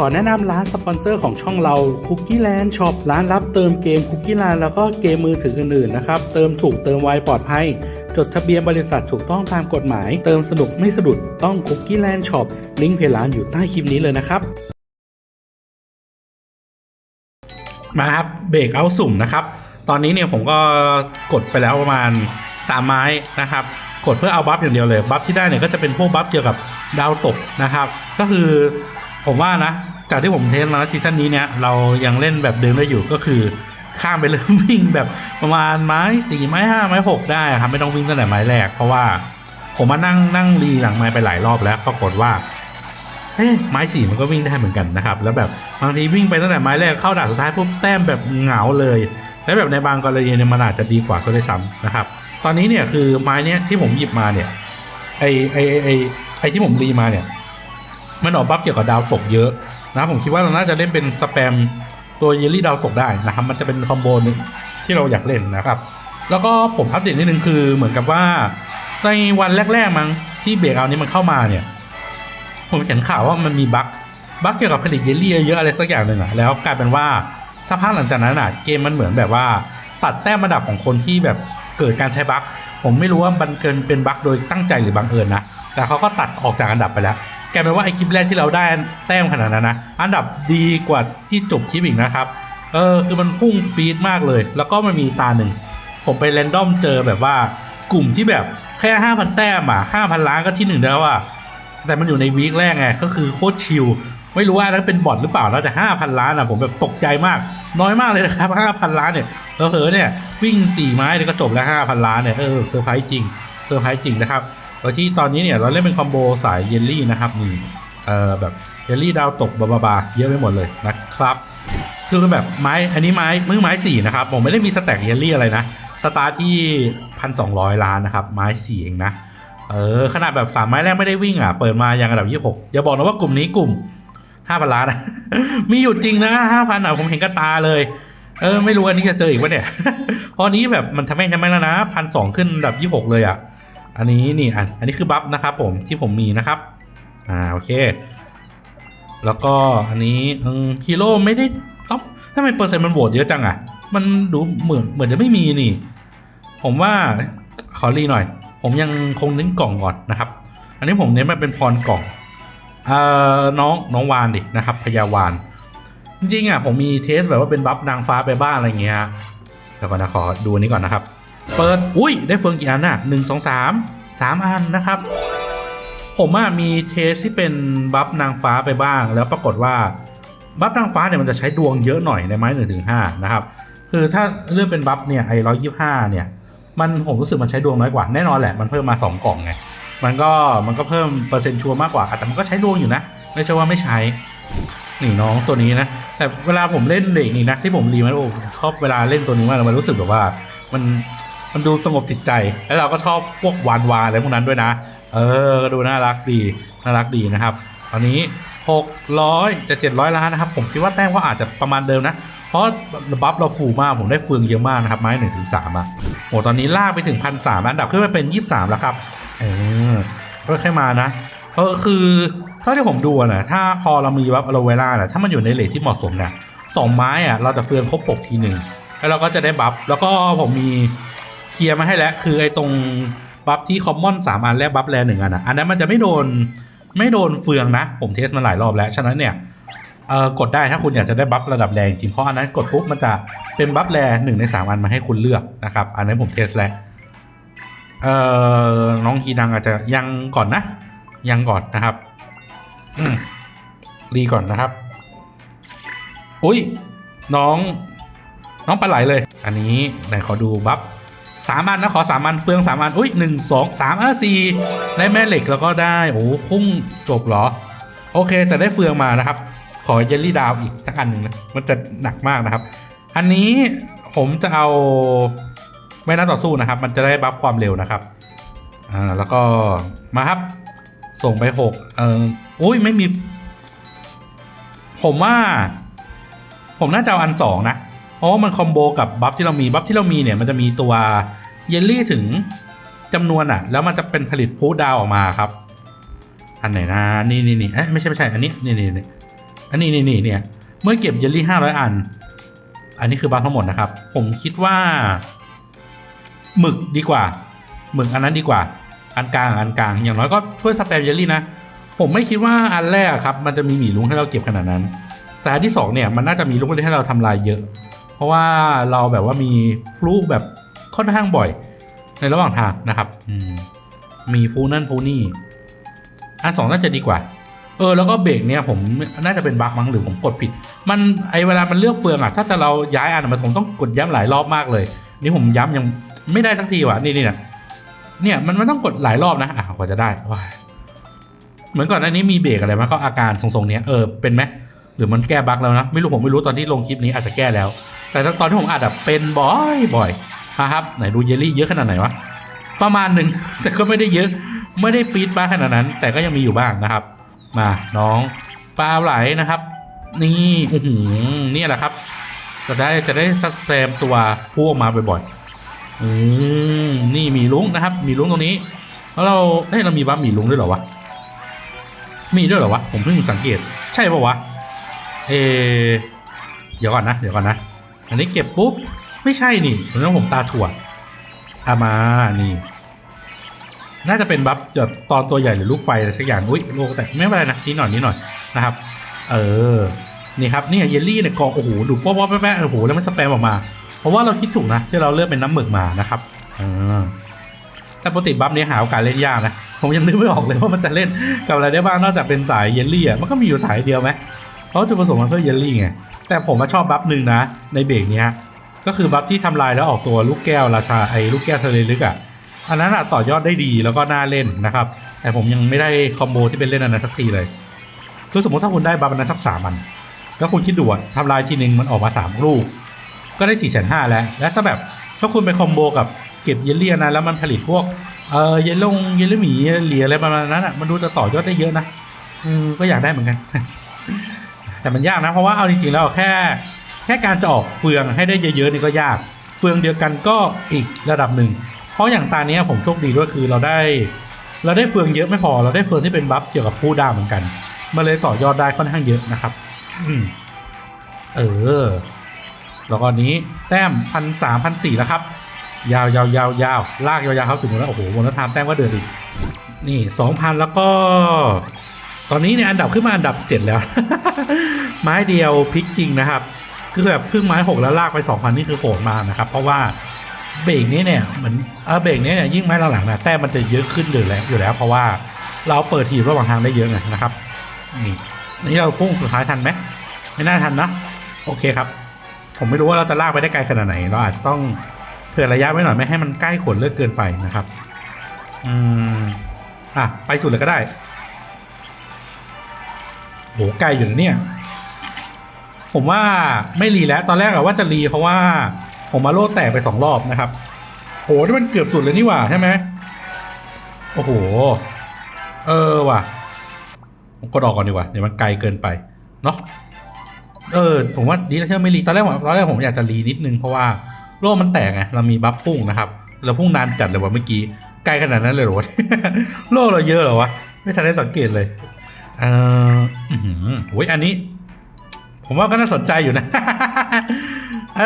ขอแนะนำร้านสปอนเซอร์ของช่องเรา Cookie Land Shop ร้านรับเติมเกม Cookie Land แล้วก็เกมมือถืออื่นๆนะครับ เติมถูกเติมไวปลอดภัย จดทะเบียนบริษัทถูกต้องตามกฎหมาย เติมสนุกไม่สะดุดต้อง Cookie Land Shop ลิงก์เพจร้านอยู่ใต้คลิปนี้เลยนะครับ มาครับเบรกเอาสุ่มนะครับ ตอนนี้เนี่ยผมก็กดไปแล้วประมาณ3ไม้นะครับ กดเพื่อเอาบัฟอย่างเดียวเลยบัฟที่ได้เนี่ยก็จะเป็นพวกบัฟเกี่ยวกับดาวตกนะครับ ก็คือ ผมว่านะ จากที่ผมเทสมาแล้วซีซั่นนี้เนี่ย เรายังเล่นแบบเดิมได้อยู่ก็คือข้ามไปเลยวิ่งแบบประมาณไม้สี่ไม้ห้าไม้หกได้ครับไม่ต้องวิ่งตั้งแต่ไม้แรก เพราะว่าผมมานั่งนั่งรีหลังไม้ไปหลายรอบแล้ว ปรากฏว่าเฮ้ยไม้สี่มันก็วิ่งได้เหมือนกันนะครับ แล้วแบบบางทีวิ่งไปตั้งแต่ไม้แรกเข้าด่านสุดท้ายปุ๊บแต้มแบบเหงาเลย และแบบในบางกรณีเนี่ยมันอาจจะดีกว่าซะด้วยซ้ำนะครับ ตอนนี้เนี่ยคือไม้เนี่ยที่ผมหยิบมาเนี่ยไอไอไอไอที่ผมรีมาเนี่ย มันออกบัฟเกี่ยวกับดาวตกเยอะนะผมคิดว่าเราน่าจะเล่นเป็นสแปมตัวเยลลี่ดาวตกได้นะครับ มันจะเป็นคอมโบหนึงที่เราอยากเล่นนะครับ แล้วก็ผมอัปเดตนิดนึงคือเหมือนกับว่า ในวันแรก ๆ มั้งที่เบรกเอานี้มันเข้ามาเนี่ย ผมเห็นข่าวว่ามันมีบั๊กบั๊กเกี่ยวกับผลิตเยลลี่เยอะๆอะไรสักอย่างหนึ่งอะแล้วกลายเป็นว่าสักพักหลังจากนั้นอะเกมมันเหมือนแบบว่า ตัดแต้มระดับของคนที่แบบเกิดการใช้บั๊กผมไม่รู้ว่ามันเกินเป็นบั๊กโดยตั้งใจหรือบังเอิญนะแต่เขาก็ตัดออกจากอันดับไปแล้ว กลายเป็นว่าไอคลิปแรกที่เราได้แต้มขนาดนั้นนะอันดับดีกว่าที่จบคลิปอีกนะครับเออคือมันพุ่งปี๊ดมากเลย แล้วก็มันมีตาหนึ่งผมไปแรนดอมเจอแบบว่ากลุ่มที่แบบแค่ห้าพันแต้มอะห้าพันล้านก็ที่หนึ่งแล้วอะแต่มันอยู่ในวีคแรกไงก็คือโคตรชิลไม่รู้ว่านั้นเป็นบอทหรือเปล่าแล้วแต่ห้าพันล้านอะผมแบบตกใจมาก น้อยมากเลยนะครับห้าพันล้านเนี่ยเออเนี่ยวิ่งสี่ไม้เนี่ยก็จบแล้วห้าพันล้านเนี่ยเออเซอร์ไพรส์จริงเซอร์ไพรส์จริงนะครับ โดยที่ตอนนี้เนี่ยเราเล่นเป็นคอมโบสายเยลลี่นะครับนี่เออแบบเยลลี่ดาวตกบาบาบาเยอะไปหมดเลยนะครับ คือแบบไม้อันนี้ไม้มือไม้สี่นะครับ ผมไม่ได้มีสแต็กเยลลี่อะไรนะ สตาร์ทที่พันสองร้อยล้านนะครับ ไม้สี่เองนะ เออขนาดแบบสามไม้แรกไม่ได้วิ่งอะ เปิดมายังอันดับยี่หกอย่าบอกนะว่ากลุ่มนี้กลุ่มห้าพันล้านนะมีอยู่จริงนะห้าพันอะผมเห็นกับตาเลยเออไม่รู้อันนี้จะเจออีกปะเนี่ย พอนี้แบบมันทำให้ทำไมแล้วนะพันสองขึ้นอันดับยี่หกเลยอะ อันนี้นี่อันอันนี้คือบัฟนะครับผมที่ผมมีนะครับ อ่าโอเค แล้วก็อันนี้ฮีโร่ไม่ได้เอ้าทำไมเปอร์เซ็นต์มันโหวตเยอะจังอะ มันดูเหมือนเหมือนจะไม่มีนี่ ผมว่าขอรีหน่อย ผมยังคงเน้นกล่องก่อนนะครับ อันนี้ผมเน้นมาเป็นพรกล่องเอ่อน้องน้องวานดินะครับพยาวาน จริงๆอะผมมีเทสแบบว่าเป็นบัฟนางฟ้าไปบ้างอะไรเงี้ยเดี๋ยวก่อนนะขอดูอันนี้ก่อนนะครับ เปิด อุ้ย ได้เฟืองกี่อันน่ะหนึ่งสองสามสามอันนะครับ ผมอะมีเทสที่เป็นบัฟนางฟ้าไปบ้าง แล้วปรากฏว่าบัฟนางฟ้าเนี่ยมันจะใช้ดวงเยอะหน่อยในไม้หนึ่งถึงห้านะครับ คือถ้าเรื่องเป็นบัฟเนี่ยไอ้ร้อยยี่ห้าเนี่ย มันผมรู้สึกมันใช้ดวงน้อยกว่าแน่นอนแหละมันเพิ่มมาสองกล่องไงมันก็มันก็เพิ่มเปอร์เซ็นต์ชัวร์มากกว่า แต่มันก็ใช้ดวงอยู่นะ ไม่ใช่ว่าไม่ใช้นี่น้องตัวนี้นะ แต่เวลาผมเล่นเด็กนี่นะที่ผมรีมันโอ้ชอบเวลาเล่นตัวนี้มากมันรู้สึกแบบว่ามัน มันดูสงบจิตใจ แล้วเราก็ชอบพวกวานวานอะไรพวกนั้นด้วยนะ เออก็ดูน่ารักดี น่ารักดีนะครับ ตอนนี้ 600 จะ 700 ล้านนะครับ ผมคิดว่าแต้มก็อาจจะประมาณเดิมนะ เพราะบัฟเราฟูมาก ผมได้เฟืองเยอะมากนะครับ ไม้หนึ่งถึงสามอะ โอ้ตอนนี้ลากไปถึงพันสามอันดับขึ้นมาเป็นยี่สามแล้วครับ เออ ก็แค่มานะ เออคือเท่าที่ผมดูนะถ้าพอเรามีบัฟอโลเวล่านะถ้ามันอยู่ในเลทที่เหมาะสมเนี่ยสองไม้อะเราจะเฟืองครบหกทีหนึ่งแล้วเราก็จะได้บัฟ แล้วก็ผมมี เคลียร์มาให้แล้ว คือไอ้ตรงบัฟที่คอมมอนสามอันและบัฟแรหนึ่งอันนะอันนั้นมันจะไม่โดนไม่โดนเฟืองนะ ผมเทสมาหลายรอบแล้ว ฉะนั้นเนี่ยเออกดได้ถ้าคุณอยากจะได้บัฟระดับแรงจริงเพราะอันนั้นกดปุ๊บมันจะเป็นบัฟแรหนึ่งในสามอันมาให้คุณเลือกนะครับ อันนั้นผมเทสแล้วเออน้องฮีดังอาจจะยังก่อนนะ ยังก่อนนะครับอืมรีก่อนนะครับ อุ้ยน้อง น้องปลาไหลเลย อันนี้ไหนขอดูบัฟ สามอันนะขอสามอันเฟืองสามอันอุ้ยหนึ่งสองสามอะสี่ได้แม่เหล็กแล้วก็ได้โอ้พุ่งจบเหรอ โอเค แต่ได้เฟืองมานะครับ ขอเยลลี่ดาวอีกสักอันหนึ่งนะมันจะหนักมากนะครับ อันนี้ผมจะเอาไม่น่าต่อสู้นะครับ มันจะได้บัฟความเร็วนะครับอ่าแล้วก็มาครับ ส่งไปหกเอออุ้ยไม่มี ผมว่า ผมน่าจะเอาอันสองนะ เพราะมันคอมโบกับบัฟที่เรามีบัฟที่เรามีเนี่ยมันจะมีตัวเยลลี่ถึงจำนวนอะแล้วมันจะเป็นผลิตพูดาวออกมาครับ อันไหนนะนี่นี่นี่เอ๊ะไม่ใช่ไม่ใช่อันนี้นี่นี่นี่อันนี้นี่นี่เนี่ยเมื่อเก็บเยลลี่ห้าร้อยอัน อันนี้คือบัฟทั้งหมดนะครับ ผมคิดว่าหมึกดีกว่าหมึกอันนั้นดีกว่า อันกลางอันกลางอย่างน้อยก็ช่วยสแปมเยลลี่นะผมไม่คิดว่าอันแรกครับ มันจะมีหมีลุงให้เราเก็บขนาดนั้น แต่อันที่สองเนี่ยมันน่าจะมีลุงให้เราทำลายเยอะ ราะว่าเราแบบว่ามีพลุแบบค่อนข้างบ่อย ในระหว่างทางนะครับ อืมมีพลุนั่นพลุนี่อันสองน่าจะดีกว่า เออ แล้วก็เบรกเนี่ยผมน่าจะเป็นบั๊กมั้งหรือผมกดผิด มันไอเวลามันเลือกเฟืองอะถ้าจะเราย้ายอันมันผมต้องกดย้ำหลายรอบมากเลย นี่ผมย้ำยังไม่ได้สักทีว่ะนี่นี่นะเนี่ยมันมันต้องกดหลายรอบนะอะกว่าจะได้ว้ายเหมือนก่อนอันนี้มีเบรกอะไรมั้ยก็อาการทรงๆเนี้ยเออเป็นไหมหรือมันแก้บั๊กแล้วนะไม่รู้ผมไม่รู้ตอนที่ลงคลิปนี้อาจจะแก้แล้ว แต่ตอนที่ผมอัดอะเป็นบ่อยบ่อยนะครับไหนดูเยลลี่เยอะขนาดไหนวะประมาณหนึ่งแต่ก็ไม่ได้เยอะไม่ได้ปี๊ดบ้าขนาดนั้น แต่ก็ยังมีอยู่บ้างนะครับ มาน้องปลาไหลนะครับ นี่โอ้โหนี่แหละครับจะได้จะได้สแตมตัวพุ่งออกมาบ่อยๆอืมนี่มีลุงนะครับ มีลุงตรงนี้แล้วเราเอ้ยเรามีบัฟมีลุงด้วยเหรอวะมีด้วยเหรอวะผมเพิ่งสังเกต ใช่ปะวะเออเดี๋ยวก่อนนะเดี๋ยวก่อนนะ อันนี้เก็บปุ๊บ ไม่ใช่นี่ผมต้องผมตาถั่วอามานี่ น่าจะเป็นบัฟแบบตอนตัวใหญ่หรือลูกไฟอะไรสักอย่างอุ้ยโลกแต่ไม่เป็นไรนะนิดหน่อยนิดหน่อยนะครับ เออนี่ครับนี่เยลลี่เนี่ยกองโอ้โหดูป๊อปป๊อปแป๊ะโอ้โหแล้วมันสแปมออกมา เพราะว่าเราคิดถูกนะที่เราเลือกเป็นน้ำหมึกมานะครับเออแต่ปกติบัฟเนี้ยหาโอกาสเล่นยากนะผมยังนึกไม่ออกเลยว่ามันจะเล่นกับอะไรได้บ้างนอกจากเป็นสายเยลลี่อะมันก็มีอยู่สายเดียวไหมเพราะจุดประสงค์มันเพื่อเยลลี่ไง แต่ผมมาชอบบัฟหนึ่งนะ ในเบรกเนี้ย ก็คือบัฟที่ทำลายแล้วออกตัวลูกแก้วราชาไอ้ลูกแก้วทะเลลึกอะอันนั้นอะต่อยอดได้ดีแล้วก็น่าเล่นนะครับ แต่ผมยังไม่ได้คอมโบที่เป็นเล่นอันนั้นสักทีเลยคือสมมติถ้าคุณได้บัฟอันนั้นสักสามอันแล้วคุณคิดดูอะทำลายทีหนึ่งมันออกมาสามลูก ก็ได้สี่แสนห้าแล้ว แล้วถ้าแบบถ้าคุณไปคอมโบกับเก็บเยลลี่นนั้นแล้วมันผลิตพวกเออเยลลงเยลลี่หมีเหลียอะไรประมาณนั้นอะมันดูจะต่อยอดได้เยอะนะอืมก็อยากได้เหมือนกัน แต่มันยากนะเพราะว่าเอาจริงๆแล้วแค่ แค่การจะออกเฟืองให้ได้เยอะๆนี่ก็ยาก เฟืองเดียวกันก็อีกระดับหนึ่ง เพราะอย่างตาเนี้ยผมโชคดีด้วยคือเราได้ เราได้เฟืองเยอะไม่พอเราได้เฟืองที่เป็นบัฟเกี่ยวกับผู้ดาวเหมือนกันมันเลยต่อยอดได้ค่อนข้างเยอะนะครับเออ แล้วก็นี้แต้มพันสามพันสี่แล้วครับ ยาวยาวยาวยาวลากยาวๆเขาถึงแล้วโอ้โหบนรัฐามแต้มก็เดือดอีกนี่สองพันแล้วก็ ตอนนี้เนี่ยอันดับขึ้นมาอันดับเจ็ดแล้ว ไม้เดียวพลิกจริงนะครับ คือแบบครึ่งไม้หกแล้วลากไปสองพันนี่คือโหดมากนะครับ เพราะว่าเบรกนี้เนี่ยเหมือนเออเบรกนี้เนี่ยยิ่งไม้หลังๆนะแต้มมันจะเยอะขึ้นอยู่แล้วอยู่แล้ว เพราะว่าเราเปิดทีระหว่างทางได้เยอะไงนะครับนี่นี่เราพุ่งสุดท้ายทันไหมไม่น่าทันนะโอเคครับ ผมไม่รู้ว่าเราจะลากไปได้ไกลขนาดไหน เราอาจจะต้องเผื่อระยะไว้หน่อยไม่ให้มันใกล้ขนเลิกเกินไปนะครับ อืมอะไปสุดเลยก็ได้ โหไกลอยู่นะเนี่ย ผมว่าไม่รีแล้วตอนแรกอะว่าจะรีเพราะว่า ผมมาโลดแตกไปสองรอบนะครับโหนี่มันเกือบสุดเลยนี่หว่าใช่ไหมโอ้โห เออว่ะผมกดออกก่อนดีกว่าเดี๋ยวมันไกลเกินไปเนาะเออ ผมว่าดีแล้วที่ไม่รีตอนแรกผมตอนแรกผมอยากจะรีนิดนึงเพราะว่าโลกมันแตกไงเรามีบัฟพุ่งนะครับเราพุ่งนานจัดเลยว่ะเมื่อกี้ไกลขนาดนั้นเลยหรอโลกเราเยอะเหรอวะไม่ทันได้สังเกตเลย เอออือหือโอ้ยอันนี้ ผมว่าก็น่าสนใจอยู่นะ เอ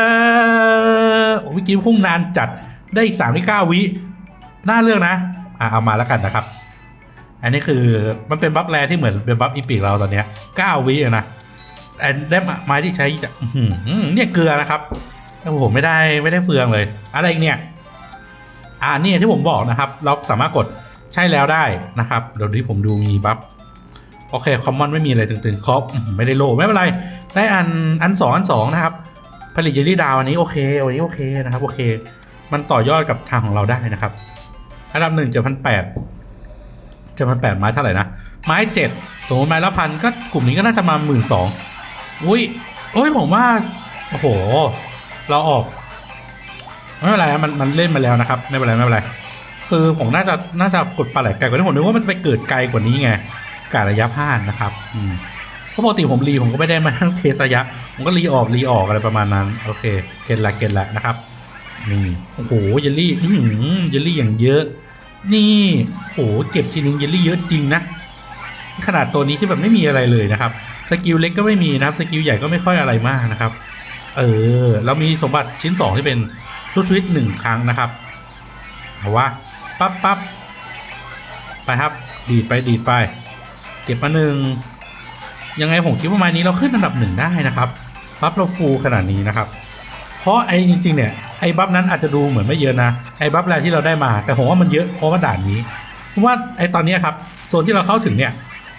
อโอ้ยเมื่อกี้พุ่งนานจัดได้อีกสามที่เก้าวิ น่าเลือกนะ อะเอามาแล้วกันนะครับ อันนี้คือมันเป็นบัฟแรที่เหมือนเป็นบัฟอีพิกเราตอนเนี้ยเก้าวิอะนะอันได้ไม้ที่ใช้จะอื้อหือเนี่ยเกลือนะครับโอ้โหไม่ได้ไม่ได้เฟืองเลย อะไรเนี่ยอ่าเนี่ยที่ผมบอกนะครับ เราสามารถกดใช่แล้วได้นะครับเดี๋ยวนี้ผมดูมีบัฟ โอเคคอมมอนไม่มีอะไรตึงๆครบอื้อหือไม่ได้โลไม่เป็นไร ได้อันอันสองอันสองนะครับ ผลิตเยลลี่ดาวอันนี้โอเควันนี้โอเคนะครับโอเค มันต่อยอดกับทางของเราได้นะครับอันดับหนึ่งเจ็ดพันแปดเจ็ดพันแปดไม้เท่าไหร่นะไม้เจ็ดสมมติไม้ละพันก็กลุ่มนี้ก็น่าจะมาหมื่นสองอุ้ยโอ้ยผมว่าโอ้โห เราออกไม่เป็นไรมันมันเล่นมาแล้วนะครับ ไม่เป็นไรไม่เป็นไร คือผมน่าจะน่าจะกดปลาไหลไกลกว่านี้ผมนึกว่ามันจะไปเกิดไกลกว่านี้ไง การระยะพลาดนะครับ อืมเพราะปกติผมรีผมก็ไม่ได้มาทั้งเทสระยะ ผมก็รีออกรีออกอะไรประมาณนั้น โอเค เก็ตละเก็ตละนะครับ นี่โอ้โหเยลลี่อือหือเยลลี่อย่างเยอะ นี่โหเก็บทีนึงเยลลี่เยอะจริงนะขนาดตัวนี้ที่แบบไม่มีอะไรเลยนะครับสกิลเล็กก็ไม่มีนะครับสกิลใหญ่ก็ไม่ค่อยอะไรมากนะครับ เออเรามีสมบัติชิ้นสองที่เป็นชุดชีวิตหนึ่งครั้งนะครับเอาว่าปั๊บปั๊บไปครับ ดีดไปดีดไป เก็บมาหนึ่งยังไงผมคิดว่าไม้นี้เราขึ้นอันดับหนึ่งได้นะครับบัฟเราฟูขนาดนี้นะครับ เพราะไอ้จริง ๆ เนี่ยไอ้บัฟนั้นอาจจะดูเหมือนไม่เยอะนะไอ้บัฟแรกที่เราได้มา แต่ผมว่ามันเยอะเพราะว่าด่านนี้เพราะว่าไอ้ตอนนี้ครับโซนที่เราเข้าถึงเนี่ย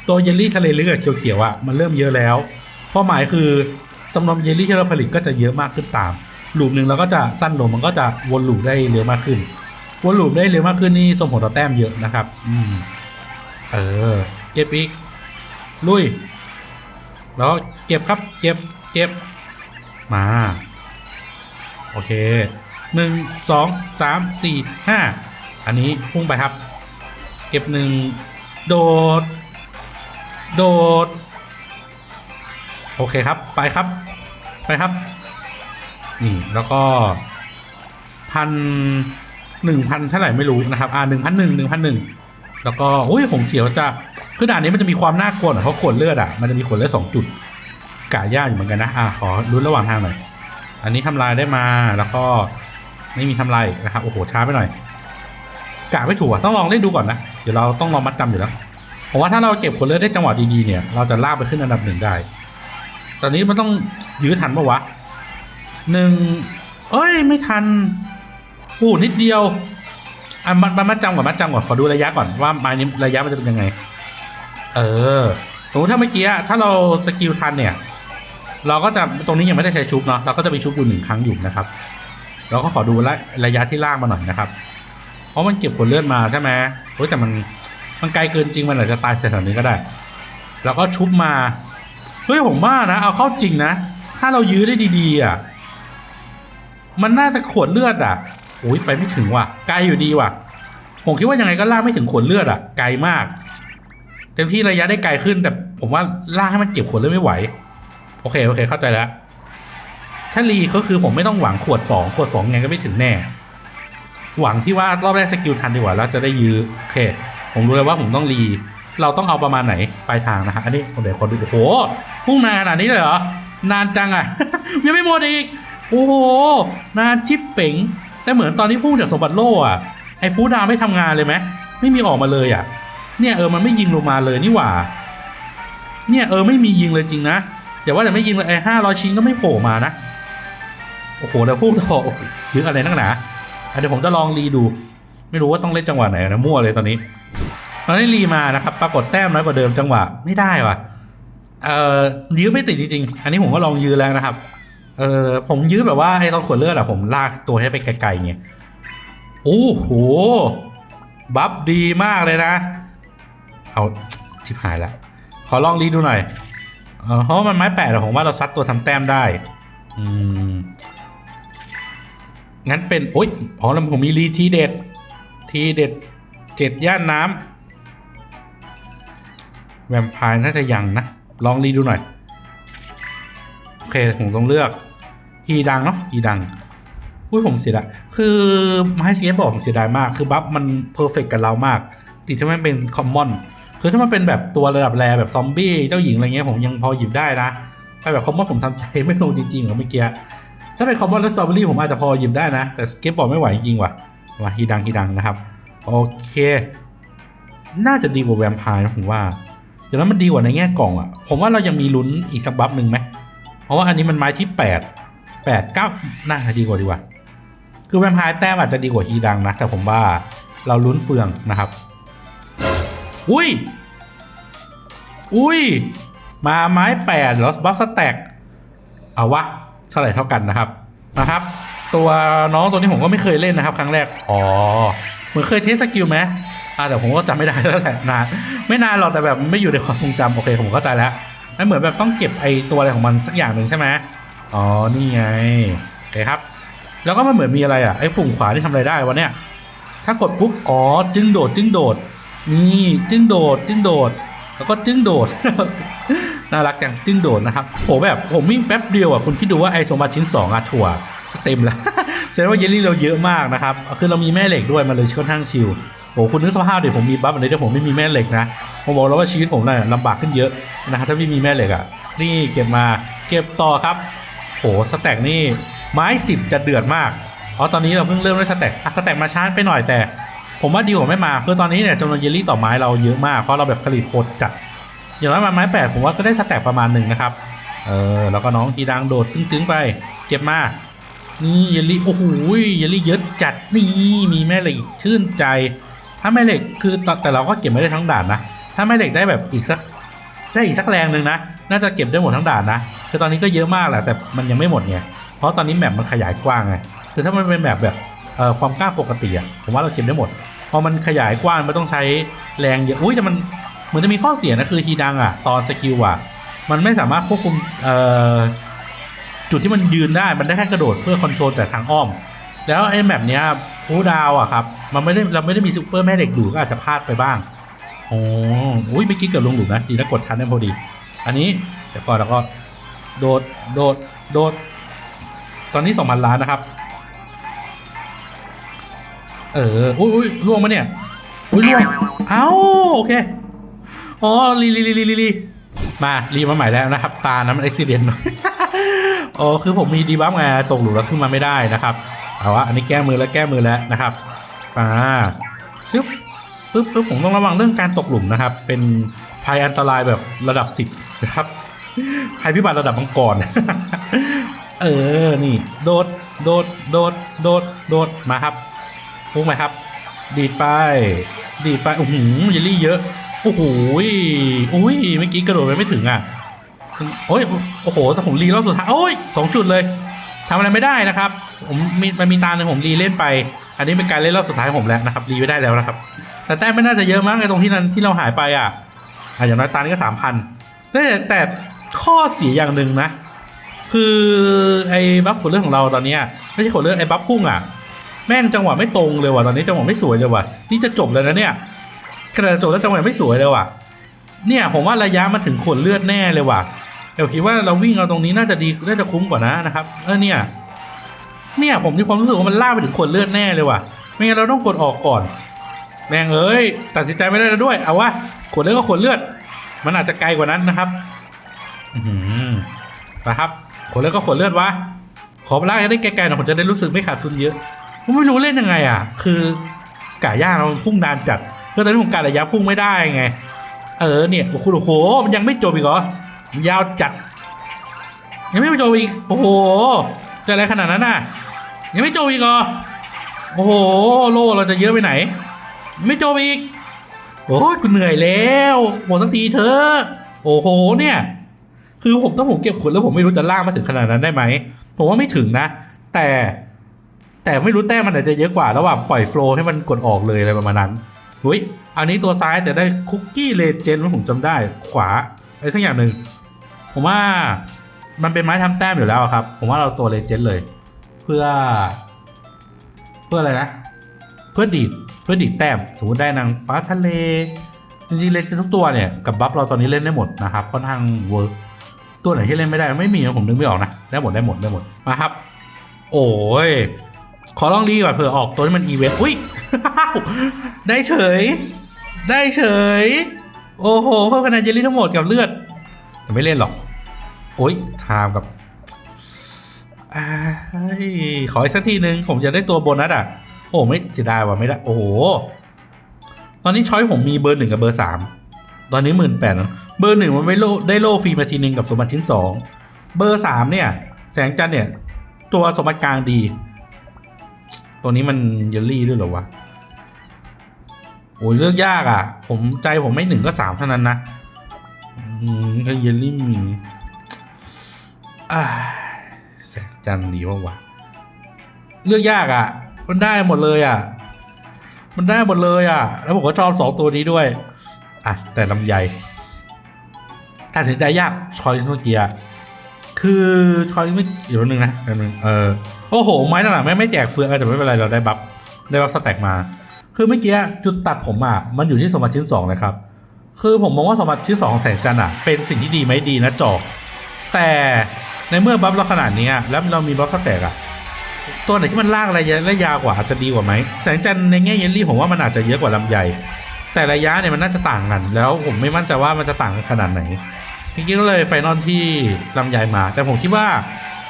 ตัวเยลลี่ทะเลลึกกับเขียวๆอะมันเริ่มเยอะแล้วเป้าหมายคือจำนวนเยลลี่ที่เราผลิตก็จะเยอะมากขึ้นตามลูปหนึ่งเราก็จะสั้นลงมันก็จะวนลูปได้เร็วมากขึ้นวนลูปได้เร็วมากขึ้นนี่ส่งผลต่อแต้มเยอะนะครับ อืมเออ เก็บอีก ลุยแล้วเก็บครับ เก็บ เก็บ มา โอเคหนึ่งสองสามสี่ห้าอันนี้พุ่งไปครับ เก็บหนึ่งโดด โดด โอเคครับ ไปครับ ไปครับ นี่แล้วก็พันหนึ่งพันเท่าไหร่ไม่รู้นะครับ อ่าหนึ่งพันหนึ่งหนึ่งพันหนึ่ง แล้วก็โอ้ยผมเสียวจะคือด่านนี้มันจะมีความน่ากลัวหน่อยเพราะขวดเลือดอะมันจะมีขวดเลือดสองจุดกะยากอยู่เหมือนกันนะอ่าขอลุ้นระหว่างทางหน่อยอันนี้ทำลายได้มาแล้วก็ไม่มีทำลายนะครับโอ้โหช้าไปหน่อยกะไม่ถูกต้องลองเล่นดูก่อนนะเดี๋ยวเราต้องลองมัดจำอยู่แล้วผมว่าถ้าเราเก็บขวดเลือดได้จังหวะดีๆเนี่ย เราจะลากไปขึ้นอันดับหนึ่งได้ ตอนนี้มันต้องยื้อทันปะวะหนึ่งเอ้ยไม่ทันโอ้นิดเดียว อะมันมันมัดจำก่อนมัดจำก่อนขอดูระยะก่อนว่าไม้นี้ระยะมันจะเป็นยังไง เออสมมติถ้าเมื่อกี้ถ้าเราสกิลทันเนี่ย เราก็จะตรงนี้ยังไม่ได้ใช้ชุบเนาะเราก็จะมีชุบอยู่หนึ่งครั้งอยู่นะครับ เราก็ขอดูระระยะที่ล่างมาหน่อยนะครับ เพราะมันเก็บผลเลือดมาใช่ไหมเฮ้ยแต่มันมันไกลเกินจริงมันอาจจะตายแถวนี้ก็ได้ แล้วก็ชุบมาเฮ้ยผมว่านะเอาเข้าจริงนะ ถ้าเรายื้อได้ดีๆอะมันน่าจะขวดเลือดอะ โอ้ยไปไม่ถึงว่ะ ไกลอยู่ดีว่ะ ผมคิดว่ายังไงก็ล่าไม่ถึงขวดเลือดอะ ไกลมาก เต็มที่ระยะได้ไกลขึ้น แต่ผมว่าล่าให้มันเก็บขวดเลือดไม่ไหว โอเคโอเค เข้าใจแล้วถ้ารีก็คือผมไม่ต้องหวังขวดสองขวดสองไงก็ไม่ถึงแน่ หวังที่ว่ารอบแรกสกิลทันดีกว่าแล้วจะได้ยื้อโอเค ผมรู้แล้วว่าผมต้องรี เราต้องเอาประมาณไหนปลายทางนะฮะอันนี้เดี๋ยวขอดูโอ้โหพุ่งนานขนาดนี้เลยเหรอนานจังอะยังไม่หมดอีก โอ้โหนานชิปเป๋ง แต่เหมือนตอนที่พุ่งจากสมบัติโล่อะไอ้ผู้ดาไม่ทำงานเลยไหมไม่มีออกมาเลยอะ เนี่ยเออมันไม่ยิงลงมาเลยนี่หว่า เนี่ยเออไม่มียิงเลยจริงนะแต่ว่าแต่ไม่ยิงเลยไอ้ห้าร้อยชิ้นก็ไม่โผล่มานะโอ้โหแต่พุ่งต่อโอ้โหเยออะไรนักหนาเดี๋ยวผมจะลองรีดู ไม่รู้ว่าต้องเล่นจังหวะไหนนะมั่วเลยตอนนี้ตอนนี้รีมานะครับ ปรากฏแต้มน้อยกว่าเดิมจังหวะไม่ได้ว่ะเอ่อยื้อไม่ติดจริงๆ อันนี้ผมก็ลองยื้อแล้วนะครับ เออผมยื้อแบบว่าให้ต้องขวดเลือดอะผมลากตัวให้ไปไกลๆไงโอ้โห บัฟดีมากเลยนะ เอาชิบหายละ ขอลองรีดูหน่อยเออเพราะมันไม้แปดอะผมว่าเราซัดตัวทำแต้มได้ อืม งั้นเป็น โอ้ยอ๋อแล้วผมมีรีทีเด็ด ทีเด็ดเจ็ดย่านน้ำแวมไพร์น่าจะยังนะ ลองรีดูหน่อย โอเค ผมต้องเลือก ฮีดังเนาะฮีดังอุ้ยผมเสียดายคือไม้เสียบอกผมเสียดายมาก คือบัฟมันเพอร์เฟกกับเรามาก ติดที่มันเป็นคอมมอนคือถ้ามันเป็นแบบตัวระดับแรแบบซอมบี้เจ้าหญิงอะไรเงี้ยผมยังพอหยิบได้นะถ้าแบบคอมมอนผมทำใจไม่ลงจริงๆเหรอเมื่อกี้ถ้าเป็นคอมมอนและสตรอเบอรี่ผมอาจจะพอหยิบได้นะ แต่สเก็ตบอร์ดไม่ไหวจริงว่ะว่าฮีดังฮีดังนะครับ โอเค น่าจะดีกว่าแวมไพร์นะผมว่าเดี๋ยวนั้นมันดีกว่าในแง่กล่องอะผมว่าเรายังมีลุ้นอีกสักบัฟหนึ่งไหมเพราะว่าอันนี้มันไม้ที่แปด แปดเก้าน่าจะดีกว่าดีกว่า คือแวมพร์แต้มอาจจะดีกว่าฮีดังนะ แต่ผมว่าเราลุ้นเฟืองนะครับ อุ้ย อุ้ย มาไม้แปดล้วบัฟสแต็กเอาวะ เท่าไหร่เท่ากันนะครับนะครับ ตัวน้องตัวนี้ผมก็ไม่เคยเล่นนะครับ ครั้งแรก อ๋อเหมือนเคยเทสสกิลไหมอ่าแต่ผมก็จำไม่ได้แล้วแหละนานไม่นานหรอกแต่แบบไม่อยู่ในความทรงจำโอเคผมเข้าใจแล้วมันเหมือนแบบต้องเก็บไอตัวอะไรของมันสักอย่างหนึ่งใช่ไหม อ๋อ นี่ไงโอเคครับ แล้วก็มันเหมือนมีอะไรอะ ไอ้ปุ่มขวาที่ทำอะไรได้วะเนี่ย ถ้ากดปุ๊บ อ๋อ จึงโดด จึงโดด นี่ จึงโดด จึงโดด แล้วก็จึงโดด น่ารักจัง จึงโดดนะครับโหแบบ ผมวิ่งแป๊บเดียวอะ คุณคิดดูว่าไอ้สมบัติชิ้นสองอะถั่วจะเต็มแล้วแสดงว่าเยลลี่เราเยอะมากนะครับ คือเรามีแม่เหล็กด้วย มันเลยค่อนข้างชิลโอ้คุณนึกสภาพเดิผมมีบัฟอันนี้แต่ผมไม่มีแม่เหล็กนะ ผมบอกแล้วว่าชีวิตผมเนี่ยลำบากขึ้นเยอะนะฮะถ้าไม่มีแม่เหล็กอะ นี่เก็บมา เก็บต่อครับ โหสแต็กนี่ไม้สิบจะเดือดมากเพราะตอนนี้เราเพิ่งเริ่มด้วยสแต็กสแต็กมาช้าไปหน่อยแต่ ผมว่าดีกว่าไม่มาคือตอนนี้เนี่ยจำนวนเยลลี่ต่อไม้เราเยอะมากเพราะเราแบบผลิตโคตรจัดอย่างน้อยมาไม้แปดผมว่าก็ได้สแต็กประมาณหนึ่งนะครับเออแล้วก็น้องทีดังโดดตึ้งๆไป เก็บมานี่เยลลี่โอ้โหเยลลี่เยอะจัดนี่มีแม่เหล็กชื่นใจ ถ้าแม่เหล็กคือแต่เราก็เก็บไม่ได้ทั้งด่านนะ ถ้าแม่เหล็กได้แบบอีกสักได้อีกสักแรงหนึ่งนะ น่าจะเก็บได้หมดทั้งด่านนะ คือตอนนี้ก็เยอะมากแหละแต่มันยังไม่หมดไงเพราะตอนนี้แมปมันขยายกว้างไงคือถ้ามันเป็นแบบแบบความกล้าปกติอะผมว่าเราเก็บได้หมดพอมันขยายกว้างมันต้องใช้แรงเยอะอุ้ยแต่มันเหมือนจะมีข้อเสียนะคือทีดังอะตอนสกิลอะ มันไม่สามารถควบคุมจุดที่มันยืนได้มันได้แค่กระโดดเพื่อคอนโทรลแต่ทางอ้อม แล้วไอ้แมปเนี้ยผู้ดาวอะครับมันไม่ได้เราไม่ได้มีซูเปอร์แม่เด็กดูก็อาจจะพลาดไปบ้างโอ้ยเมื่อกี้เกือบลงหลุมนะดีนะกดทันได้พอดี อันนี้เดี๋ยวก่อนแล้วก็ โดด โดด โดด ตอนนี้สองพันล้านนะครับ เออ อุ้ยอุ้ยล่วงมาเนี่ย อุ้ยล่วง เอ้า โอเค อ๋อรีรีรีรีรีรีมารีมาใหม่แล้วนะครับ ตาน้ำไอซิเดนอ๋อคือผมมีดีบัฟไงตกหลุมแล้วขึ้นมาไม่ได้นะครับ เอาวะอันนี้แก้มือแล้วแก้มือแล้วนะครับมาซึบปึ๊บปึ๊บผมต้องระวังเรื่องการตกหลุมนะครับ เป็นภัยอันตรายแบบระดับสิบนะครับ ภัยพิบัติระดับมังกร เออ นี่ โดด โดด โดด โดด โดด มาครับพุ่งไปครับ ดีดไป ดีดไปโอ้โหเยลลี่เยอะ โอ้โหอุ้ย เมื่อกี้กระโดดไปไม่ถึงอะ โอ้ย โอ้โห แต่ผมรีรอบสุดท้าย โอ้ยสองจุดเลยทำอะไรไม่ได้นะครับ ผมมีมันมีตาหนึ่งผมรีเล่นไป อันนี้เป็นการเล่นรอบสุดท้ายของผมแล้วนะครับ รีไม่ได้แล้วนะครับ แต่แต้มไม่น่าจะเยอะมากในตรงที่นั้นที่เราหายไปอะอะอย่างน้อยตานี้ก็สามพันแต่แต่ ข้อเสียอย่างหนึ่งนะ คือไอ้บัฟขนเลือดของเราตอนเนี้ยไม่ใช่ขนเลือดไอ้บัฟพุ่งอะแม่งจังหวะไม่ตรงเลยว่ะตอนนี้จังหวะไม่สวยเลยว่ะนี่จะจบแล้วนะเนี่ยขนาดจะจบแล้วจังหวะไม่สวยเลยว่ะ เนี่ยผมว่าระยะมันถึงขนเลือดแน่เลยว่ะแต่ผมคิดว่าเราวิ่งเอาตรงนี้น่าจะดีน่าจะคุ้มกว่านะนะครับเออเนี่ยเนี่ยผมมีความรู้สึกว่ามันล่าไปถึงขนเลือดแน่เลยว่ะ ไม่งั้นเราต้องกดออกก่อน แม่งเอ้ยตัดสินใจไม่ได้แล้วด้วย เอาวะขนเลือดก็ขนเลือด มันอาจจะไกลกว่านั้นนะครับ นะครับ ขนเลือดก็ขนเลือดวะ ขอลาให้ได้ไกลๆหน่อยผมจะได้รู้สึกไม่ขาดทุนเยอะผมไม่รู้เล่นยังไงอะ คือกาย่างเราพุ่งนานจัดเพื่อตอนนี้ผมการระยะพุ่งไม่ได้ไง เออเนี่ยโอ้โหโอ้โหมันยังไม่จบอีกเหรอยาวจัด ยังไม่จบอีก โอ้โห จะอะไรขนาดนั้นน่ะ ยังไม่จบอีกเหรอ โอ้โห โลเราจะเยอะไปไหน ยังไม่จบอีก โอ้ยกูเหนื่อยแล้วหมดสักทีเถอโอ้โหเนี่ย คือผมต้องผมเก็บขนแล้วผมไม่รู้จะล่ากมาถึงขนาดนั้นได้ไหม ผมว่าไม่ถึงนะ แต่ แต่ไม่รู้แต้มมันอาจจะเยอะกว่าระหว่างปล่อยโฟล์ให้มันกดออกเลยอะไรประมาณนั้นอุ้ยอันนี้ตัวซ้ายแต่ได้คุกกี้เลเจนด์ผมจำได้ ขวาไอ้สักอย่างหนึ่งผมว่ามันเป็นไม้ทำแต้มอยู่แล้วครับ ผมว่าเราตัวเลเจนด์เลย เพื่อ เพื่ออะไรนะ เพื่อดีดเพื่อดีดแต้มสมมติได้นางฟ้าทะเลจริงๆเลเจนด์ทุกตัวเนี่ยกับบัฟเราตอนนี้เล่นได้หมดนะครับค่อนข้างเวิร์ก ตัวไหนที่เล่นไม่ได้ไม่มีนะผมนึกไม่ออกนะได้หมดได้หมดได้หมดมาครับ โอ้ยขอลองดีก่อนเผื่อออกตัวที่มันอีเวนต์อุ้ยได้เฉย ได้เฉย โอ้โหเพิ่มคะแนนเยลลี่ทั้งหมดกับเลือดแต่ไม่เล่นหรอกโอ้ยไทม์กับอขออีกสักทีหนึ่งผมจะได้ตัวโบนัสอะ โอ้ไม่เสียดายว่ะไม่ได้ โอ้โห ตอนนี้ช้อยผมมีเบอร์หนึ่งกับเบอร์สาม ตอนนี้หมื่นแปดเบอร์หนึ่งมันไม่โลได้โลฟรีมาทีหนึ่งกับสมบัติชิ้นสองเบอร์สามเนี่ย แสงจันเนี่ย ตัวสมบัติกลางดี ตัวนี้มันเยลลี่ด้วยเหรอวะโอ้ยเลือกยากอะ ผมใจผมไม่หนึ่งก็สามเท่านั้นนะอืมถ้าเยลลี่มีอ่าแสงจันดีว่าวะเลือกยากอะ มันได้หมดเลยอะ มันได้หมดเลยอะ แล้วผมก็ชอบสองตัวนี้ด้วย อะแต่ลำไยตัดสินใจยากชอยส์เมื่อกี้คือชอยไม่เดี๋ยวนึงนะเดี๋ยวนึงเออโอ้โห ไม้ต่างๆไม่ไม่แจกเฟืองอะแต่ไม่เป็นไรเราได้บัฟได้บัฟสแต็กมา คือเมื่อกี้จุดตัดผมอะมันอยู่ที่สมบัติชิ้นสองเลยครับ คือผมมองว่าสมบัติชิ้นสองของแสงจันทร์อะเป็นสิ่งที่ดีไหมดีนะจอก แต่ในเมื่อบัฟเราขนาดนี้แล้วเรามีบัฟสแต็กอะตัวไหนที่มันลากอะไรยะและยาวกว่าอาจจะดีกว่าไหมแสงจันทร์ในแง่เยลลี่ผมว่ามันอาจจะเยอะกว่าลำใหญ่ แต่ระยะเนี่ยมันน่าจะต่างกัน แล้วผมไม่มั่นใจว่ามันจะต่างกันขนาดไหนจริงๆก็เลยไฟนอลที่ลำไยมา แต่ผมคิดว่า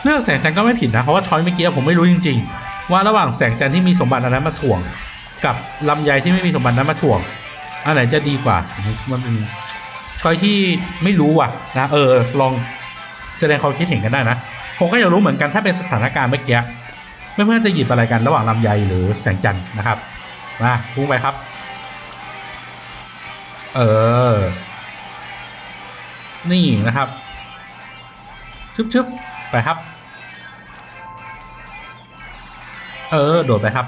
เลือกแสงจันทร์ก็ไม่ผิดนะเพราะว่าช้อยเมื่อกี้ผมไม่รู้จริง ๆ ว่าระหว่างแสงจันทร์ที่มีสมบัติอันนั้นมาถ่วง กับลำไยที่ไม่มีสมบัตินั้นมาถ่วงอันไหนจะดีกว่า มันเป็นช้อยที่ไม่รู้อะนะเออลองแสดงความคิดเห็นกันได้นะผมก็อยากรู้เหมือนกันถ้าเป็นสถานการณ์เมื่อกี้ไม่เพื่อนจะหยิบอะไรกันระหว่างลำไยหรือแสงจันทร์นะครับมาพุ่งไปครับ เออ นี่นะครับ ชึบชึบไปครับ เออ โดดไปครับ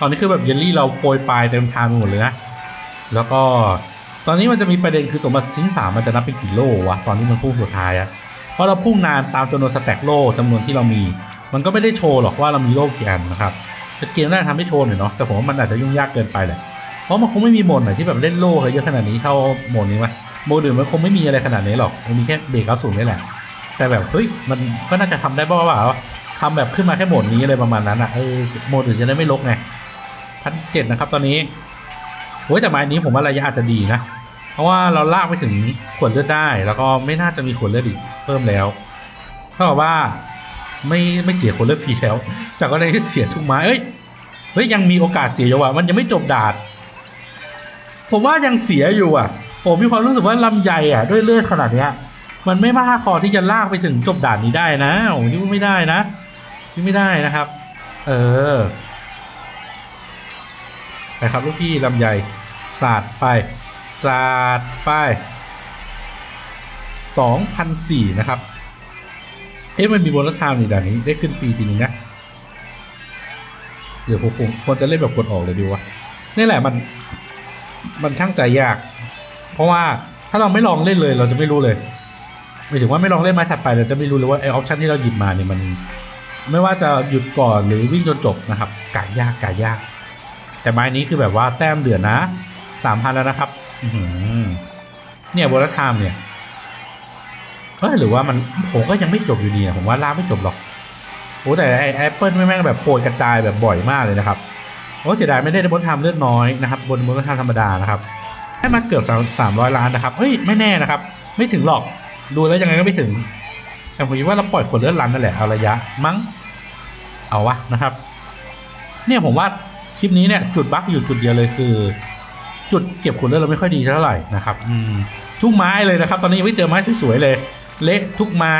ตอนนี้คือแบบเยลลี่เราโปรยปลายเต็มทางไปหมดเลยนะ แล้วก็ตอนนี้มันจะมีประเด็นคือตัวมาทิ้งสามมันจะนับเป็นกี่โลวะ ตอนนี้มันพุ่งสุดท้ายอะเพราะเราพุ่งนานตามจำนวนสแต็กโลจำนวนที่เรามี มันก็ไม่ได้โชว์หรอกว่าเรามีโลกี่อันนะครับเกมน่าจะทำให้โชว์หน่อยเนาะแต่ผมว่ามันอาจจะยุ่งยากเกินไปแหละ เพราะมันคงไม่มีโหมดไหนที่แบบเล่นโลอะไรเยอะขนาดนี้เท่าโหมดนี้วะโหมดอื่นมันคงไม่มีอะไรขนาดนี้หรอกมันมีแค่เบรกเอาสูงนี่แหละ แต่แบบเฮ้ยมันก็น่าจะทำได้บ้างว่าทำแบบขึ้นมาแค่โหมดนี้อะไรประมาณนั้นอะเออโหมดอื่นจะได้ไม่ลกไงพันเจ็ดนะครับตอนนี้โอ้ยแต่ไม้นี้ผมว่าระยะอาจจะดีนะเพราะว่าเราลากไปถึงขวดเลือดได้ แล้วก็ไม่น่าจะมีขวดเลือดอีกเพิ่มแล้วเท่ากับว่าไม่ไม่เสียขวดเลือดฟรีแล้วจากกรณีที่เสียทุกไม้เอ้ยเฮ้ยยังมีโอกาสเสียอยู่อะมันยังไม่จบดาด ผมว่ายังเสียอยู่อะ ผมมีความรู้สึกว่าลำไยอะด้วยเลือดขนาดเนี้ย มันไม่มากพอที่จะลากไปถึงจบด่านนี้ได้นะผมคิดว่าไม่ได้นะคิดไม่ได้นะครับ เออไปครับลูกพี่ลำไยสาดไปสาดไปสองพันสี่นะครับ เอ๊ะมันมีโบนัสไทม์นี่ด่านนี้ได้ขึ้นฟรีทีนึงนะ เดี๋ยวผมคงควรจะเล่นแบบกดออกเลยดีวะนี่แหละมัน มันช่างใจยาก เพราะว่าถ้าเราไม่ลองเล่นเลย เราจะไม่รู้เลยหมายถึงว่าไม่ลองเล่นไม้ถัดไปเราจะไม่รู้เลยว่าไอออปชันที่เราหยิบมาเนี่ยมัน ไม่ว่าจะหยุดก่อนหรือวิ่งจนจบนะครับกายากกายาก แต่ไม้นี้คือแบบว่าแต้มเดือดนะสามพันแล้วนะครับเนี่ยโบนัสไทม์เนี่ยเฮ้ยหรือว่ามันผมก็ยังไม่จบอยู่ดีอะผมว่าล่าไม่จบหรอกโอ้แต่ไอแอปเปิลแม่งแบบโปรยกระจายแบบบ่อยมากเลยนะครับ โอ้เสียดายไม่ได้บนทำเลือดน้อยนะครับบนบนทำธรรมดานะครับให้มาเกือบสามร้อยล้านนะครับเฮ้ยไม่แน่นะครับ ไม่ถึงหรอกดูแล้วยังไงก็ไม่ถึง แต่ผมคิดว่าเราปล่อยขนเลือดรันนั่นแหละเอาระยะมั้งเอาวะนะครับ เนี่ยผมว่าคลิปนี้เนี่ยจุดบั๊กอยู่จุดเดียวเลยคือ จุดเก็บขนเลือดเราไม่ค่อยดีเท่าไหร่นะครับอืมทุกไม้เลยนะครับ ตอนนี้ยังไม่เจอไม้สวยๆเลย เละทุกไม้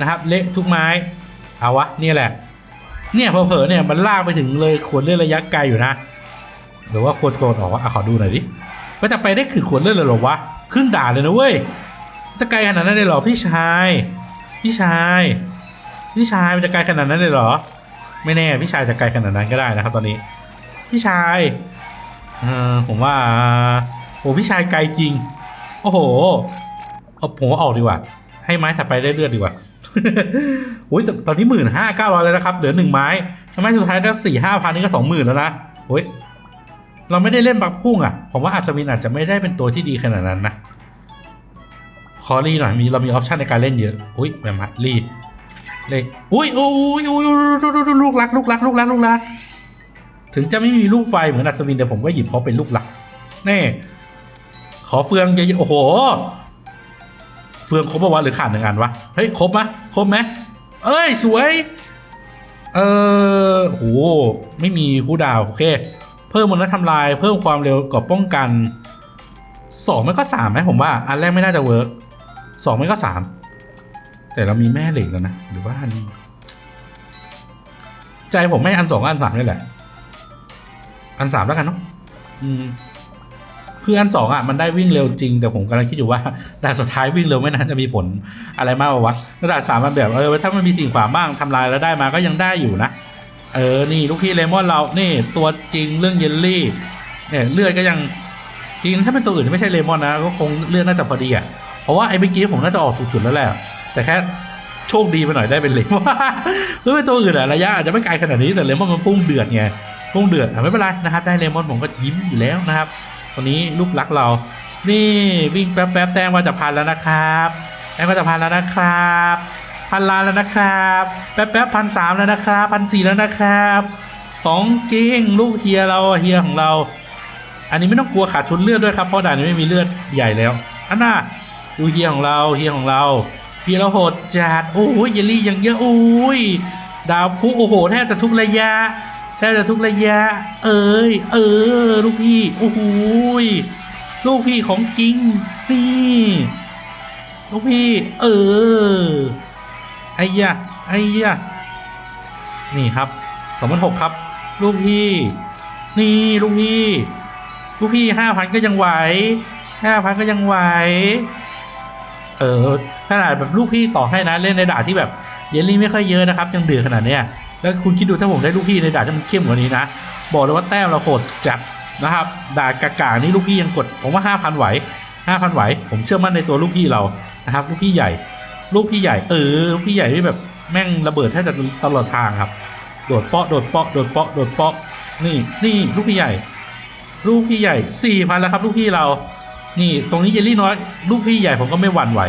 นะครับ เละทุกไม้เอาวะนี่แหละ เนี่ยเผลอๆเนี่ยมันลากไปถึงเลยขวดเลือดระยะไกลอยู่นะหรือว่าควรโกนออกว่าอะขอดูหน่อยดิว่าจะไปได้คือขวดเลือดเลยหรอวะครึ่งด่าเลยนะเว้ยจะไกลขนาดนั้นเลยเหรอพี่ชาย พี่ชาย พี่ชายมันจะไกลขนาดนั้นเลยเหรอ ไม่แน่พี่ชายจะไกลขนาดนั้นก็ได้นะครับ ตอนนี้ พี่ชายเออผมว่าโอ้พี่ชายไกลจริง โอ้โหเอาผมว่าออกดีกว่า ให้ไม้ถัดไปได้เลือดดีกว่า โอ้ยตอนนี้หมื่นห้าเก้าร้อยแล้วนะครับ เหลือหนึ่งไม้ทำไมสุดท้ายได้สี่ห้าพันนี่ก็สองหมื่นแล้วนะโอ้ยเราไม่ได้เล่นบักพุ่งอะ ผมว่าอัศวินอาจจะไม่ได้เป็นตัวที่ดีขนาดนั้นนะขอรีหน่อยมีเรามีออปชันในการเล่นเยอะอุ้ยแบบมารีเลยอุ้ยโอ้ยโอ้ยลูกรักลูกรักลูกรักลูกรัก ถึงจะไม่มีลูกไฟเหมือนอัศวินแต่ผมก็หยิบเพราะเป็นลูกหลัก แน่ขอเฟืองเยอะๆโอ้โห เฟืองครบปะวะหรือขาดหนึ่งอันวะ เฮ้ย ครบไหม ครบไหมเอ้ย สวย เออโห ไม่มีผู้ดาว โอเค เพิ่มมูลค่าทำลาย เพิ่มความเร็วกับป้องกันสองไม่ก็สามไหมผมว่า อันแรกไม่น่าจะเวิร์กสองไม่ก็สามแต่เรามีแม่เหล็กแล้วนะ หรือว่าอันใจผมไม่อันสองอันสามนี่แหละ อันสามแล้วกันเนาะอืม คืออันสองอะมันได้วิ่งเร็วจริง แต่ผมกำลังคิดอยู่ว่าด่านสุดท้ายวิ่งเร็วไม่น่าจะมีผลอะไรมากกว่าวะด่านสามมันแบบเออถ้ามันมีสิ่งขวางบ้างทำลายแล้วได้มาก็ยังได้อยู่นะเออนี่ลูกพี่เลมอนเรานี่ตัวจริงเรื่องเยลลี่เนี่ยเลือดก็ยังจริงถ้าเป็นตัวอื่นไม่ใช่เลมอนนะก็คงเลือดน่าจะพอดีอะเพราะว่าไอ้เมื่อกี้ผมน่าจะออกถูกจุดแล้วแหละแต่แค่โชคดีไปหน่อยได้เป็นเลมอนหรือเป็นตัวอื่นอะระยะอาจจะไม่ไกลขนาดนี้แต่เลมอนมันพุ่งเดือดไงพุ่งเดือดอ่ไม่เป็นไรนะครับ ได้เลมอนผมก็ยิ้มอยู่แล้วนะครับ ตอนนี้ลูกรักเรา นี่วิ่งแป๊บๆแต้มว่าจะพันแล้วนะครับแต้มว่าจะพันแล้วนะครับพันล้านแล้วนะครับ แป๊บแป๊บพันสามแล้วนะครับพันสี่แล้วนะครับของจริงลูกเฮียเราเฮียของเรา อันนี้ไม่ต้องกลัวขาดทุนเลือดด้วยครับเพราะด่านนี้ไม่มีเลือดใหญ่แล้วอันน่ะดูเฮียของเราเฮียของเราเฮียเราโหดจัดโอ้ยเยลลี่ยังเยอะโอ้ยดาวพุโอ้โหแทบจะทุกระยะ แทบจะทุกระยะ เอ้ย เออ ลูกพี่ โอ้โหลูกพี่ของจริง นี่ ลูกพี่ เออ ไอ้ยะ ไอ้ยะ นี่ครับสองพันหกครับ ลูกพี่ นี่ ลูกพี่ ลูกพี่ห้าพันก็ยังไหวห้าพันก็ยังไหว เออ ขนาดแบบลูกพี่ต่อให้นะเล่นในด่าที่แบบ เยลลี่ไม่ค่อยเยอะนะครับ ยังเดือดขนาดเนี้ย แล้วคุณคิดดูถ้าผมได้ลูกพี่ในด่านที่มันเข้มกว่านี้นะ บอกเลยว่าแต้มเราโหดจัดนะครับด่านกากานี่ลูกพี่ยังกด ผมว่าห้าพันไหวห้าพันไหว ผมเชื่อมั่นในตัวลูกพี่เรานะครับลูกพี่ใหญ่ ลูกพี่ใหญ่เออลูกพี่ใหญ่ที่แบบแม่งระเบิดแทบจะตลอดทางครับ โดดเปาะโดดเปาะโดดเปาะโดดเปาะนี่นี่ลูกพี่ใหญ่ ลูกพี่ใหญ่สี่พันแล้วครับ ลูกพี่เรา นี่ตรงนี้เยลลี่น้อย ลูกพี่ใหญ่ผมก็ไม่หวั่นไหว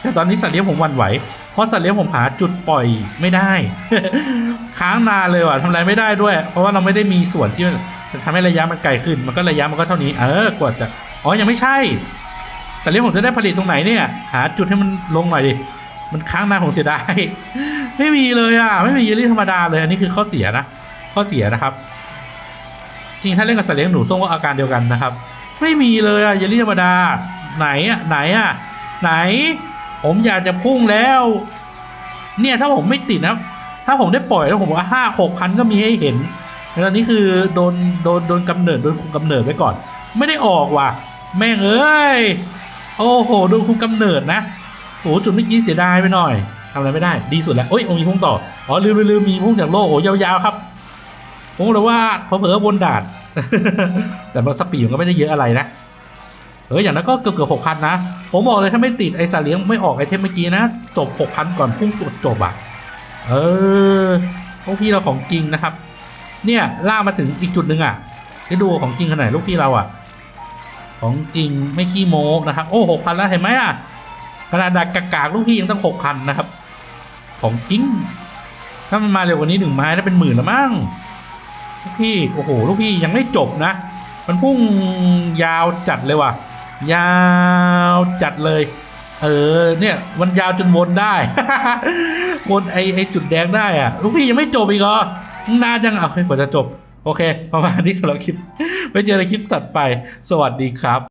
แต่ตอนนี้สัตว์เลี้ยงผมหวั่นไหว เพราะสัตว์เลี้ยงผมหาจุดปล่อยไม่ได้ ค้างนานเลยว่ะทำอะไรไม่ได้ด้วย เพราะว่าเราไม่ได้มีส่วนที่จะทำให้ระยะมันไกลขึ้น มันก็ระยะมันก็เท่านี้ เออกว่าจะ อ๋อ ยังไม่ใช่ สัตว์เลี้ยงผมจะได้ผลิตตรงไหนเนี่ย หาจุดให้มันลงหน่อยดิ มันค้างนานผมเสียดาย ไม่มีเลยอะ ไม่มีเยลลี่ธรรมดาเลย อันนี้คือข้อเสียนะ ข้อเสียนะครับ จริงถ้าเล่นกับสัตว์เลี้ยงหนูส้มก็อาการเดียวกันนะครับ ไม่มีเลยอะ เยลลี่ธรรมดา ไหนอะ ไหนอะ ไหน ผมอยากจะพุ่งแล้ว เนี่ยถ้าผมไม่ติดนะ ถ้าผมได้ปล่อยแล้วผมว่าห้าหกพันก็มีให้เห็นแต่ตอนนี้คือโดนโดนโดนกำเนิดโดนคุมกำเนิดไว้ก่อน ไม่ได้ออกว่ะ แม่งเอ้ย โอ้โหโดนคุมกำเนิดนะโอ้จุดเมื่อกี้เสียดายไปหน่อยทำอะไรไม่ได้ ดีสุดแล้วโอ้ยอ้มีพุ่งต่ออ๋อลืมลืมมีพุ่งจากโลกโอ้ยาวๆครับผมเลยว่าเผลอๆบนดานแต่ว่าสปีดมันก็ไม่ได้เยอะอะไรนะ เอออย่างนั้นก็เกือบเกือบหกพันนะ ผมบอกเลยถ้าไม่ติดไอสัตว์เลี้ยงไม่ออกไอเทมเมื่อกี้นะ จบหกพันก่อนพุ่งจบจบอะ เออพวกพี่เราของจริงนะครับ เนี่ยล่ามาถึงอีกจุดหนึ่งอะได้ดูของจริงขนาดไหนลูกพี่เราอะ ของจริงไม่ขี้โม้นะครับ โอ้หกพันแล้วเห็นไหมอะขนาดดักกากๆลูกพี่ยังต้องหกพันนะครับ ของจริง ถ้ามันมาเร็วกว่านี้หนึ่งไม้น่าเป็นหมื่นแล้วมั้งลูกพี่โอ้โห ลูกพี่ยังไม่จบนะ มันพุ่งยาวจัดเลยว่ะ ยาวจัดเลย เออเนี่ยมันยาวจนวนได้ วนไอไอจุดแดงได้อะลูกพี่ยังไม่จบอีกเหรอนานจังเอาให้กว่าจะจบ โอเค ประมาณนี้สำหรับคลิปไว้เจอในคลิปตัดไป สวัสดีครับ